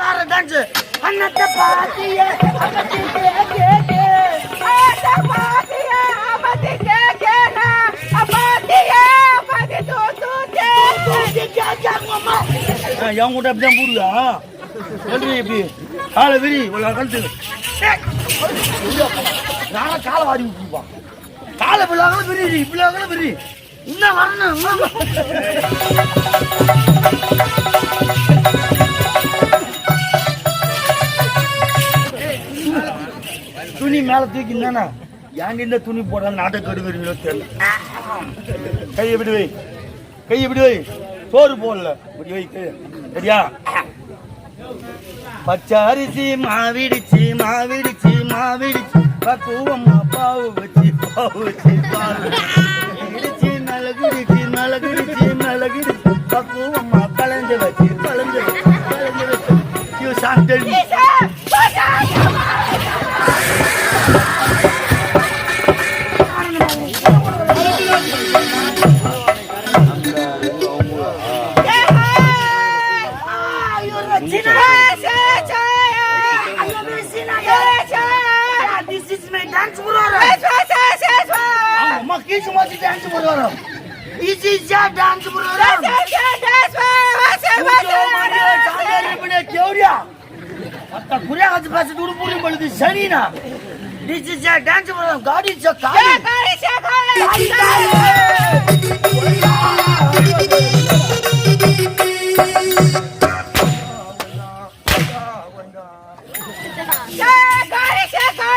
Dance. அன்னத்தை பாத்தியே அப்பத்தி கே கே கே. ஆசை பாத்தியா, அப்பத்தி கேக்கேனா, அப்பாத்தியா, அப்பத்தி தூ தூ தே. என் கூட போடுவா எப்படி எப்படி காலை விரி ஒரு கழுத்து. காலை வாரி விட்டுருப்பான் காலை பிள்ளாங்களும் விரி பிள்ளாங்களும் விரி. இன்னும் வரணும். மேல தூக்கி என்னன்னா ஏன் இந்த துணி போட நாட்டை கெடுக்கிறீங்களோ தெரியல. கை எப்படி வை. கை எப்படி வை. சோறு போடல. இப்படி வைத்து சரியா பச்சரிசி மாவிடிச்சு மாவிடிச்சு மாவிடிச்சு. பக்குவம்மா பாவு வச்சு பாவு வச்சு பாவு இடிச்சு மிளகுடிச்சு மிளகுடிச்சு மிளகுடிச்சு பக்குவம்மா கலந்து வச்சு கலந்து வச்சு கலந்து வச்சு. You dance program. அம்மா கீச்சு மாத்தி டான்ஸ் போடுறோம் This is your dance program. குரியா கத்து பேச துடு புள்ளி பழுது சனினா This is your dance program. God is your God. Live எடுக்கும்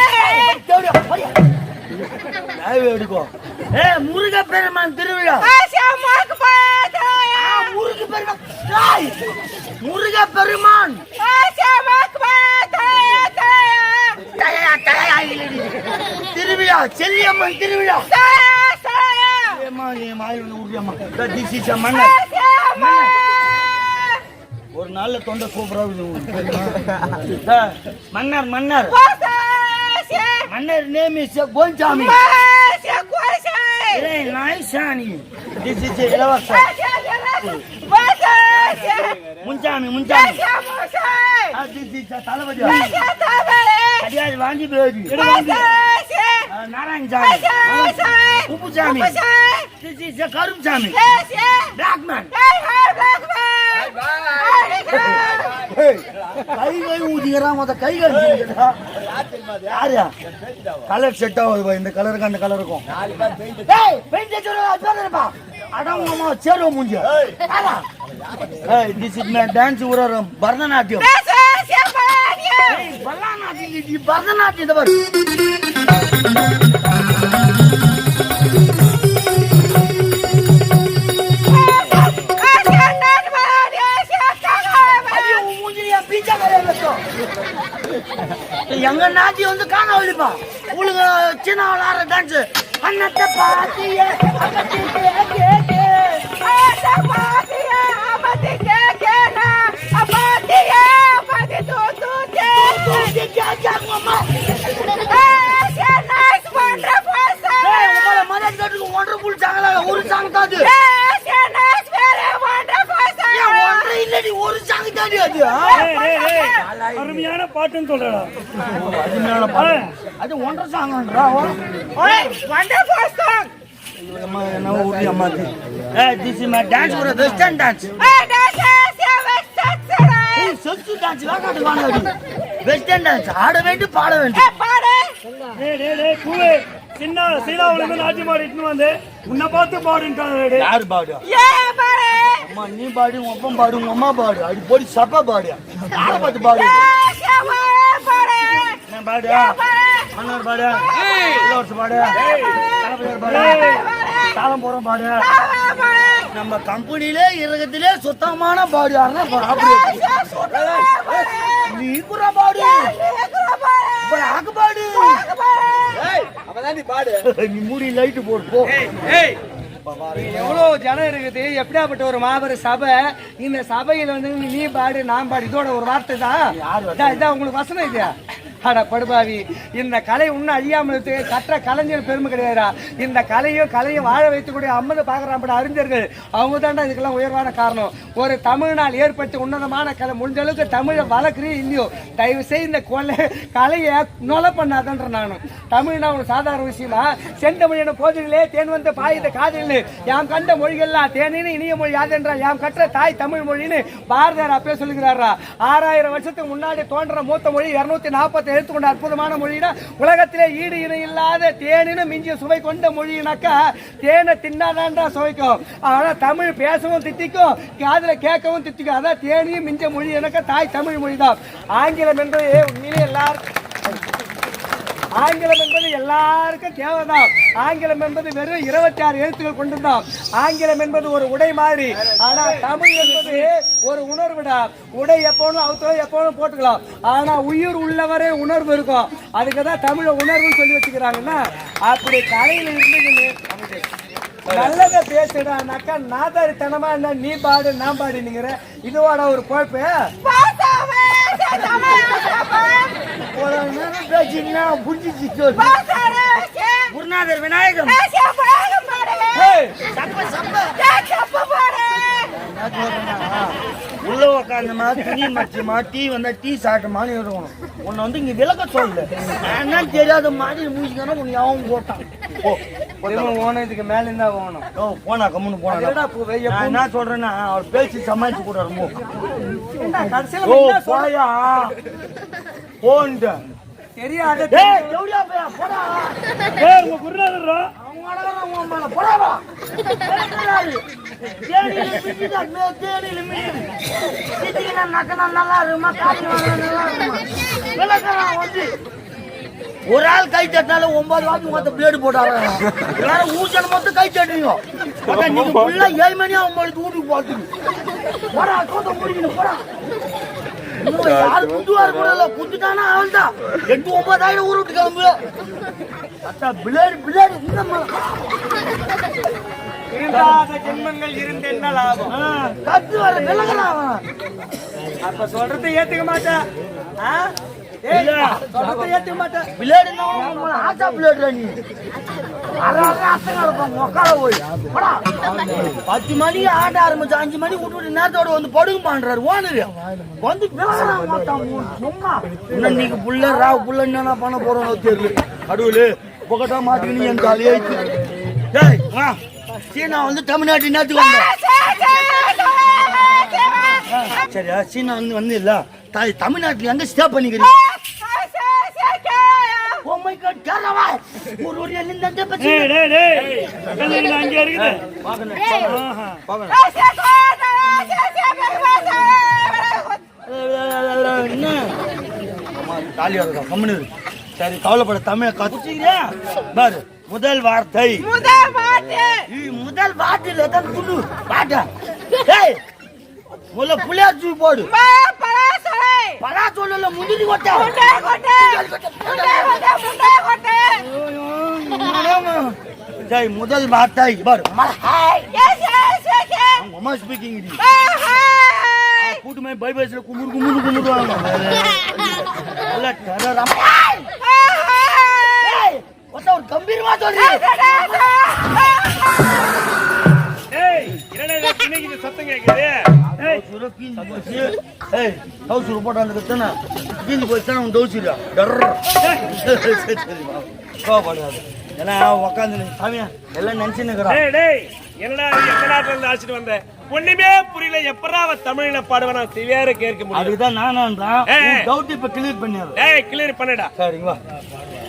ஏ முருக பெருமான் திருவிழா முருக பெருமான் முருக பெருமான். திருவிழா செல்லியம்மன் திருவிழா. ஒரு நாள்ல தொண்டை சூப்பரா மன்னர் மன்னர். மன்னர் name is Konjasamy Naisani. This is இளவரசர். முன்சாமி முன்சாமி. தளபதி. அடியாதி வாங்கி baby Narayanasamy. Uppusamy. This is Karumsamy. Black man கை கை ஊதிக்கிறான் மொத்த கை கழிச்சுக்கிறா யாரு கலர் செட் ஆகுதுப்பா இந்த கலருக்கு அந்த கலருக்கும் ஏய் பெயிண்ட் அடிச்சுடா மூஞ்சி திஸ் இஸ் மை டான்ஸ் உரம் பரதநாட்டியம். ஏய் பரதநாட்டியம் இது பரதநாட்டியம் எங்க நாட்டி வந்து காணாவளிப்பா உங்களுக்கு சின்ன விளாடுற டான்ஸ் அன்னத்தை பாத்தியே ஒன்றரை சாங்கல ஒரு சாங் தாது. ஏன் ஒன்றரை இல்லடி ஒரு சாங் தாடி அது? ஆ? அருமையான பாட்டுன்னு சொல்றா அது ஒன்றரை சாங்கன்றா அம்மா என்ன ஊட்டி அம்மா ஏ திஸ் இஸ் மை டான்ஸ் ஒரு வெஸ்டர்ன் டான்ஸ் சொத்து டான்ஸ் வேண்டாம் வாங்க வெஸ்டர்ன் டான்ஸ் ஆட வேண்டும் பாட வேண்டும். டேய் டேய் டேய் பூவே சின்ன சீலாவுல இருந்து நாட்டி மாடி இட்டுன்னு வந்து உன்னை பார்த்து பாடுன்ட்டாங்க டேய் யார் பாடு? அம்மா நீ பாடு உன் பாடு உங்க அம்மா பாடு. அடி போடி சப்பா பாடு யார பார்த்து பாடு. என்ன பாடு. மன்னர் பாடு. இளவரசர் பாடு. தளபதியார் பாடு. தாளம் போறோம் பாடு. நம்ம கம்பெனிலே இறகத்திலே சுத்தமான பாடு யாருன்னா அப்படி நீ கூட பாடு. பாடு. நீ மூடி லைட்டு போடு போ. எவ்வளவு ஜனம் இருக்குது? எப்படியாப்பட்ட ஒரு மாபெரும் சபை? இந்த சபையில வந்து நீ பாடு நான் பாடு இதோட ஒரு வார்த்தை தான். இதான் உங்களுக்கு வசனம் இது அட படுபாவி. இந்த கலை இன்னும் அழியாமல் இருக்கு. கற்ற கலைஞர் பெருமை கிடையாதுடா. இந்த கலையும் கலையும் வாழ வைத்துக்கூடிய அம்மது பார்க்குறாப்பட அறிஞர்கள் அவங்க தாண்டா இதுக்கெல்லாம் உயர்வான காரணம். ஒரு தமிழ்நாள் ஏற்பட்டு உன்னதமான கலை முடிஞ்ச அளவுக்கு தமிழை வளர்க்குறீ இல்லையோ தயவு செய்து இந்த கொலை கலையை நொலை பண்ணாதன்ற நானும் தமிழ்னா ஒரு சாதாரண விஷயமா? செந்தமிழன போதிலே தேன் வந்த பாயுத காதல். யாம் கண்ட மொழிகள்லாம் தேனின்னு இனிய மொழி யாதென்றால் யாம் கற்ற தாய் தமிழ் மொழின்னு பாரதியார் அப்பே சொல்லுகிறாரா. ஆறாயிரம் வருஷத்துக்கு முன்னாடி தோன்ற மூத்த மொழி இரநூத்தி நாற்பத்தி எழுத்து எடுத்துக்கொண்ட அற்புதமான மொழினா உலகத்திலே ஈடு இணை இல்லாத தேனின்னு மிஞ்சிய சுவை கொண்ட மொழினாக்கா தேனை தின்னாதான்டா சுவைக்கும். ஆனால் தமிழ் பேசவும் தித்திக்கும் காதில் கேட்கவும் தித்திக்கும். அதான் தேனியும் மிஞ்ச மொழி எனக்கு தாய் தமிழ் மொழி தான் ஆங்கிலம் என்று உண்மையிலே எல்லாரும் ஆங்கிலம் என்பது எல்லாருக்கும் தேவைதான். ஆங்கிலம் என்பது வெறும் இருபத்தி ஆறு எழுத்துக்கள் கொண்டுதான் ஆங்கிலம் என்பது ஒரு உடை மாதிரி. ஆனா தமிழ் என்பது ஒரு உணர்வுடா. உடை எப்போனும் அவுத்தோ எப்போனும் போட்டுக்கலாம். ஆனா உயிர் உள்ளவரே உணர்வு இருக்கும். அதுக்கு தான் தமிழ உணர்வுன்னு சொல்லி வச்சுக்கிறாங்கன்னா அப்படி கலையில இருந்து நல்லத பேசுடானாக்கா நாதாரித்தனமா என்ன நீ பாடு நான் பாடு இதுவோட ஒரு குழப்பு குருநாதர் விநாயகம். உள்ள உட்காந்துமா துணி மச்சுமா டீ வந்தா டீ சாப்பிட்டுமான்னு இருக்கணும் உன்னை வந்து இங்க விளக்க சொல்லு என்னன்னு தெரியாத மாதிரி மூஞ்சிக்கணும் உன்னை அவன் போட்டான். இதுக்கு மேல இருந்தா ஓணும். ஓ, போனா கம்முன்னு போனா. என்ன சொல்றேன்னா அவர் பேசி சமாளிச்சு கூட ரொம்ப ஓ? போயா போன்ட்டு தெரியாத டேய் எவ்வளோ போயா போடா. உங்க குருநாதர்ரா அவங்க மேல மே நக்கனா நல்லா இருக்குமா வாங்கினா நல்லா இருக்குமா? வந்து ஒரு ஆள் கை தட்டினால ஒன்பது வாட்டி மொத்த பிளேடு போட்டாங்க எல்லாரும் ஊசன மொத்தம் கை தட்டுறீங்க நீங்க ஃபுல்லா ஏழு மணி ஒன்பது வீட்டுக்கு போட்டுங்க போடா தோட்ட முடிக்கணும் போடா இன்னும் யாரு குத்துவாரு இல்ல குத்துட்டானா அவன் தான் எட்டு ஒன்பதாயிரம் ஊர் விட்டு கிளம்பு. அத்தா பிளேடு பிளேடு இந்த இருந்தாத ஜென்மங்கள் இருந்து என்ன லாபம் கத்து வர விலகலாம். அப்ப சொல்றதை ஏத்துக்க மாட்டேன். பத்து மணிக்கு ஆட்ட ஆரம்பிச்சு அஞ்சு மணி விட்டு நேரத்தோட வந்து படுங்க பண்றாரு ஓனரு வந்து நீங்க புள்ள ரா புள்ள என்ன பண்ண போறோம் தெரியல கடவுளு புகட்டா மாட்டிக்கின்னு என் காலியே சீனா வந்து தமிழ்நாட்டு நேரத்துக்கு வந்தேன் சரியா? சீனா வந்து வந்து இல்ல தாய் தமிழ்நாட்டுல எங்க ஸ்டே பண்ணிக்கிறீங்க ஓ மை காட் கேரளா? ஒரு ஒரு எல்லிந்த பச்சி டேய் டேய் அங்க இருக்குது. ஆஹா. என்ன காலியா இருக்கா கம்முனு. சரி கவலைப்பட தமிழ கத்துக்கிறீங்க பாரு முதல் வார்த்தை முதல் பாட்டு ஈ, முதல் வார்த்தையில தான் துணு ஏய் முதல்ல புள்ளையார் தூக்கி போடு பலா சொல்லல முந்திரி கொட்டா சரி முதல் வார்த்தை பாரு அம்மா ஸ்பீக்கிங் கூட்டுமே பை பைஸ்ல குமுறு குமுறு குமுறுவாங்க நல்ல டெரர் ஒரு கம்பீரமா சொல்றீங்க சத்தம் கேக்குது டவுசர் போட்டு அந்த கத்தனா கீஞ்சி போய் தானே உன் டவுசரியா டர்ற சரி சரிமா கோவப்படாது. ஏன்னா உக்காந்து சாமியா எல்லாம் நினைச்சுன்னு என்னடா நாட்டுல இருந்து அழைச்சிட்டு வந்த? ஒண்ணுமே புரியல எப்படா அவ தமிழ்ல பாடுவனா? சிவியார கேட்க முடியும் அதுதான் நானும் தான் ஏய். டவுட் இப்ப கிளியர் பண்ணிடுறேன். டேய் கிளியர் பண்ணுடா. சரிங்களா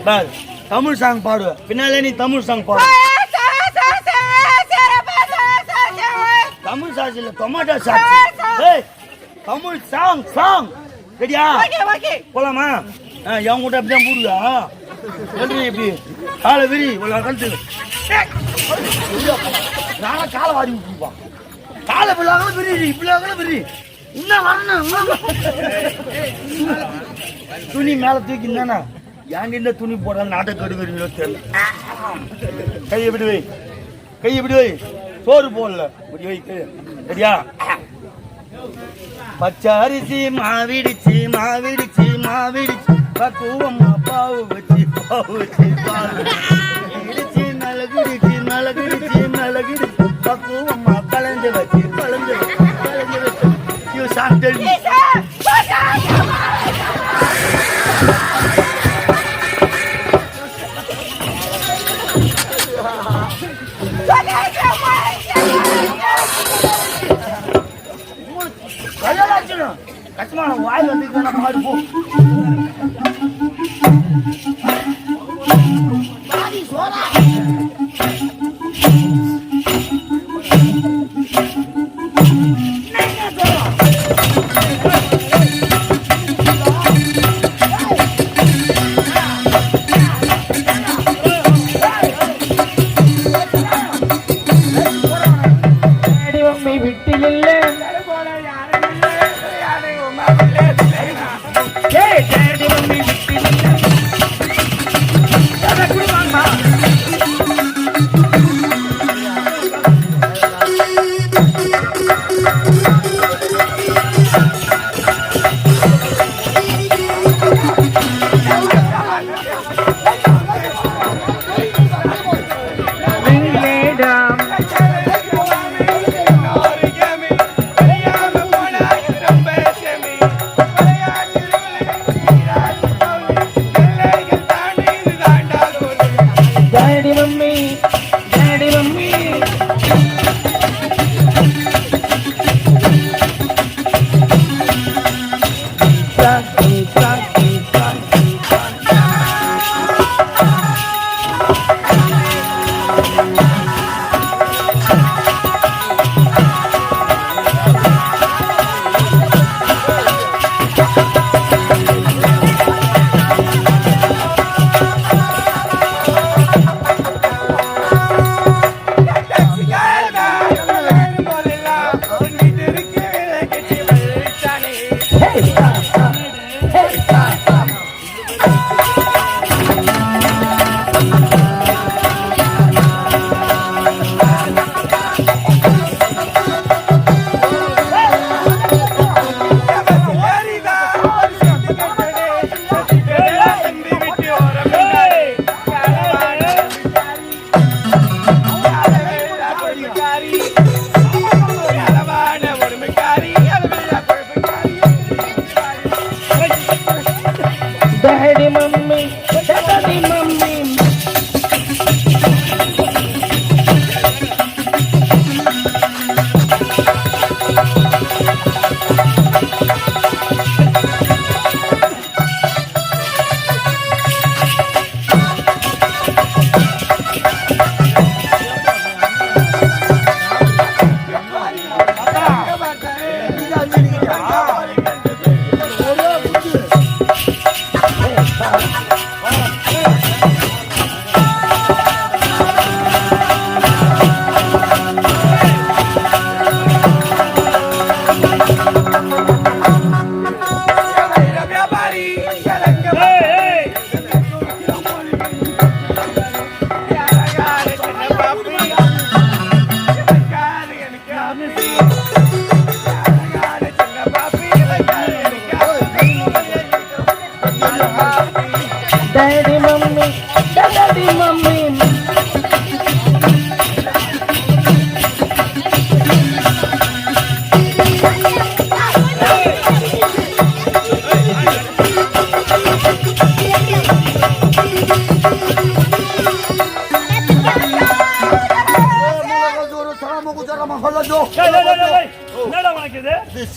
பாரு. தமிழ் சாங் பாடு பின்னாலே நீ தமிழ் சாங் பாடு. தமிழ் சாட்சி இல்ல டொமேட்டோ சாட்சி. ஏய் தமிழ் சாங் சாங். ரெடியா போலாமா? ஆ, என் கூட அப்படிதான் போடுவியா? சொல்றீங்க எப்படி காலை விரி இவ்வளோ கழுத்து. நானே காலை வாரி விட்டுருப்பான் காலை பிள்ளாங்களும் விரி பிள்ளாங்களும் விரி. இன்னும் வரணும். துணி மேல தூக்கி இருந்தானா ஏன் இந்த துணி போட நாட்டை கெடுக்கிறீங்களோ தெரியல. கையை இப்படி வை. கையை இப்படி வை. சோறு போடல. முடி வைத்து. சரியா? பச்சை அரிசி மாவிடிச்சு மாவிடிச்சு மாவிடிச்சு பக்குவமா பாவு வச்சு பாவு வச்சு பாவு இடிச்சு நலகிடிச்சு நலகிடிச்சு நலகிடிச்சு பக்குவமா கலந்து வச்சு கலந்து வச்சு கலந்து வச்சு. யூ சாப்பிட்டு கல்யாணம் கஷ்டமான வாயில் வந்து போ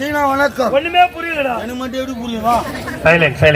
சீனா வணக்கம். ஒண்ணுமே புரியலடா. எனக்கு மட்டும் எப்படி புரியுமா? Silent silent